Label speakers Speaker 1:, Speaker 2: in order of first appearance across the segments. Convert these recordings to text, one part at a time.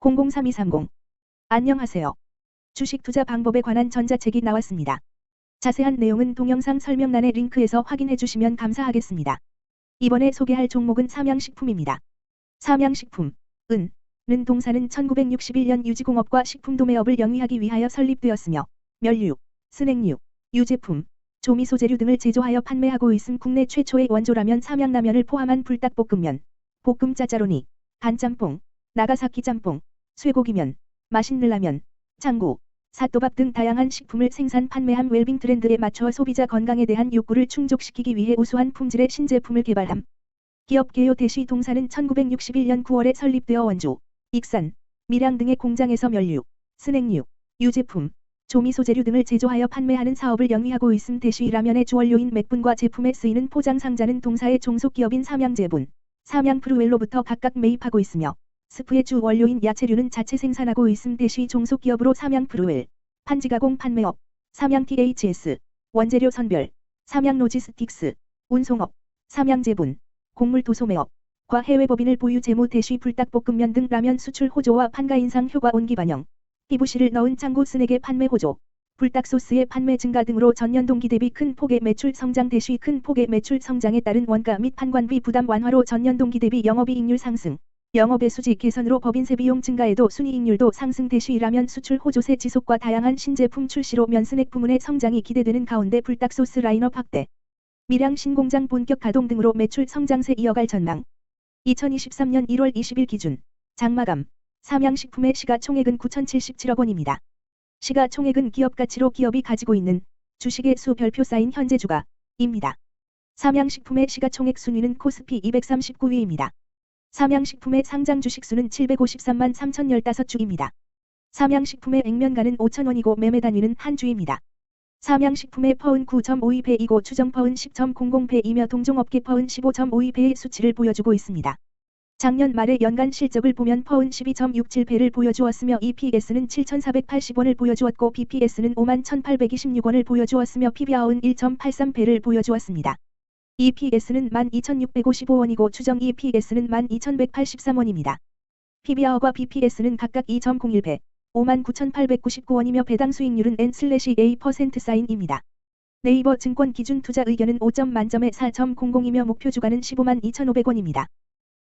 Speaker 1: 003230 안녕하세요. 주식 투자 방법에 관한 전자책이 나왔습니다. 자세한 내용은 동영상 설명란의 링크에서 확인해 주시면 감사하겠습니다. 이번에 소개할 종목은 삼양식품입니다. 삼양식품, 은, 는 동사는 1961년 유지공업과 식품도매업을 영위하기 위하여 설립되었으며 멸류, 스낵류, 유제품, 조미소재류 등을 제조하여 판매하고 있음 국내 최초의 원조라면 삼양라면을 포함한 불닭볶음면, 볶음 짜짜로니, 간짬뽕, 나가사키 짬뽕, 쇠고기면, 맛있는 라면, 장구, 사또밥 등 다양한 식품을 생산 판매함 웰빙 트렌드에 맞춰 소비자 건강에 대한 욕구를 충족시키기 위해 우수한 품질의 신제품을 개발함. 기업 개요 대시 동사는 1961년 9월에 설립되어 원조, 익산, 밀양 등의 공장에서 멸류, 스낵류, 유제품, 조미소재류 등을 제조하여 판매하는 사업을 영위하고 있음 대시 라면의 주원료인 맥분과 제품에 쓰이는 포장 상자는 동사의 종속기업인 삼양제분, 삼양프루웰로부터 각각 매입하고 있으며 스프의 주 원료인 야채류는 자체 생산하고 있음 대시 종속기업으로 삼양프루웰, 판지가공 판매업, 삼양THS, 원재료 선별, 삼양 로지스틱스, 운송업, 삼양 제분, 곡물 도소매업, 과 해외 법인을 보유 재무 대시 불닭볶음면 등 라면 수출 호조와 판가 인상 효과 온기 반영, 피부실을 넣은 짱구 스낵의 판매 호조, 불닭소스의 판매 증가 등으로 전년 동기 대비 큰 폭의 매출 성장 대시 큰 폭의 매출 성장에 따른 원가 및 판관비 부담 완화로 전년 동기 대비 영업이익률 상승, 영업의 수지 개선으로 법인세 비용 증가에도 순이익률도 상승 대시 라면 수출 호조세 지속과 다양한 신제품 출시로 면스낵 부문의 성장이 기대되는 가운데 불닭소스 라인업 확대, 밀양 신공장 본격 가동 등으로 매출 성장세 이어갈 전망. 2023년 1월 20일 기준 장마감 삼양식품의 시가총액은 9,077억 원입니다. 시가총액은 기업가치로 기업이 가지고 있는 주식의 수 별표 쌓인 현재 주가입니다. 삼양식품의 시가총액 순위는 코스피 239위입니다. 삼양식품의 상장 주식수는 753만 3,015주입니다. 삼양식품의 액면가는 5,000원이고 매매 단위는 한 주입니다. 삼양식품의 퍼은 9.52배이고 추정 퍼은 10.00배이며 동종업계 퍼은 15.52배의 수치를 보여주고 있습니다. 작년 말의 연간 실적을 보면 퍼은 12.67배를 보여주었으며 EPS는 7,480원을 보여주었고 BPS는 51,826원을 보여주었으며 PBR은 1.83배를 보여주었습니다. EPS는 12,655원이고 추정 EPS는 12,183원입니다. PBR과 BPS는 각각 2.01배, 59,899원이며 배당 수익률은 N/A% 사인입니다. 네이버 증권 기준 투자 의견은 5점 만점에 4.00이며 목표 주가는 15만 2,500원입니다.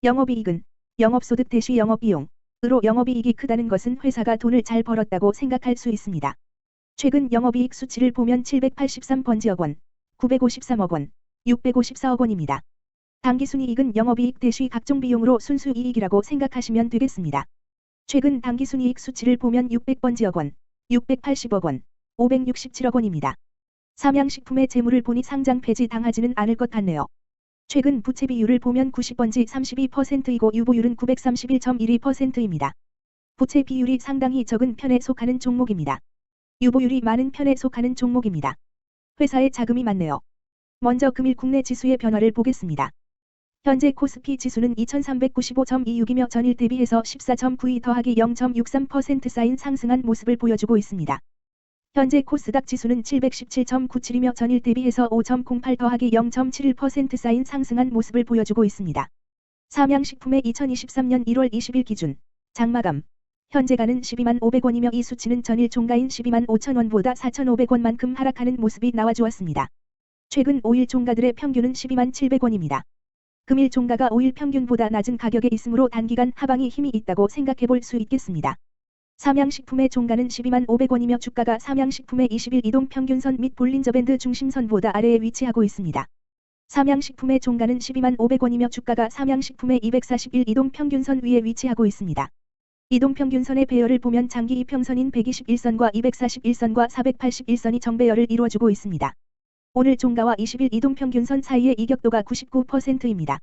Speaker 1: 영업이익은 영업소득 대시 영업비용으로 영업이익이 크다는 것은 회사가 돈을 잘 벌었다고 생각할 수 있습니다. 최근 영업이익 수치를 보면 783번지억 원, 953억 원, 654억 원입니다. 당기순이익은 영업이익 대시 각종 비용으로 순수이익이라고 생각하시면 되겠습니다. 최근 당기순이익 수치를 보면 600번지억 원, 680억 원, 567억 원입니다. 삼양식품의 재물을 보니 상장 폐지 당하지는 않을 것 같네요. 최근 부채 비율을 보면 90번지 32%이고 유보율은 931.12%입니다. 부채 비율이 상당히 적은 편에 속하는 종목입니다. 유보율이 많은 편에 속하는 종목입니다. 회사에 자금이 많네요. 먼저 금일 국내 지수의 변화를 보겠습니다. 현재 코스피 지수는 2395.26이며 전일 대비해서 14.92 더하기 0.63% 쌓인 상승한 모습을 보여주고 있습니다. 현재 코스닥 지수는 717.97이며 전일 대비해서 5.08 더하기 0.71% 쌓인 상승한 모습을 보여주고 있습니다. 삼양식품의 2023년 1월 20일 기준 장마감 현재가는 12만 500원이며 이 수치는 전일 종가인 12만 5천원보다 4,500원만큼 하락하는 모습이 나와주었습니다. 최근 5일 종가들의 평균은 12만 700원입니다. 금일 종가가 5일 평균보다 낮은 가격에 있으므로 단기간 하방이 힘이 있다고 생각해 볼 수 있겠습니다. 삼양식품의 종가는 12만 500원이며 주가가 삼양식품의 20일 이동 평균선 및 볼린저밴드 중심선보다 아래에 위치하고 있습니다. 삼양식품의 종가는 12만 500원이며 주가가 삼양식품의 241 이동 평균선 위에 위치하고 있습니다. 이동 평균선의 배열을 보면 장기 이평선인 121선과 241선과 481선이 정배열을 이루어주고 있습니다. 오늘 종가와 20일 이동평균선 사이의 이격도가 99%입니다.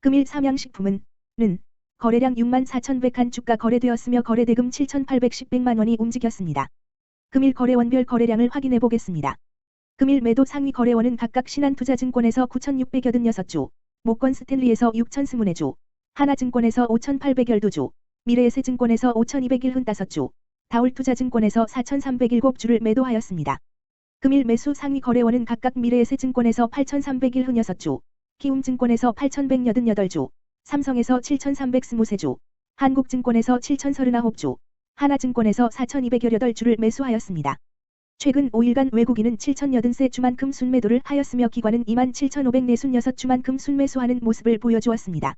Speaker 1: 금일 삼양식품은 는 거래량 6만 4,100한 주가 거래되었으며 거래대금 7,810백만 원이 움직였습니다. 금일 거래원별 거래량을 확인해 보겠습니다. 금일 매도 상위 거래원은 각각 신한투자증권에서 9,686주, 모건 스탠리에서 6,024주, 하나증권에서 5,812주, 미래에셋증권에서 5,201흔5주, 다울투자증권에서 4,307주를 매도하였습니다. 금일 매수 상위 거래원은 각각 미래에셋증권에서 8,301흔 6주, 키움증권에서 8,188주, 삼성에서 7,323주, 한국증권에서 7,039주, 하나증권에서 4,218주를 매수하였습니다. 최근 5일간 외국인은 7,083세주만큼 순매도를 하였으며 기관은 27,546주만큼 순매수하는 모습을 보여주었습니다.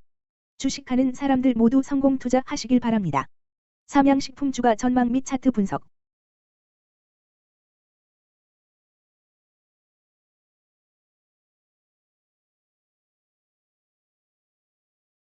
Speaker 1: 주식하는 사람들 모두 성공 투자하시길 바랍니다. 삼양식품주가 전망 및 차트 분석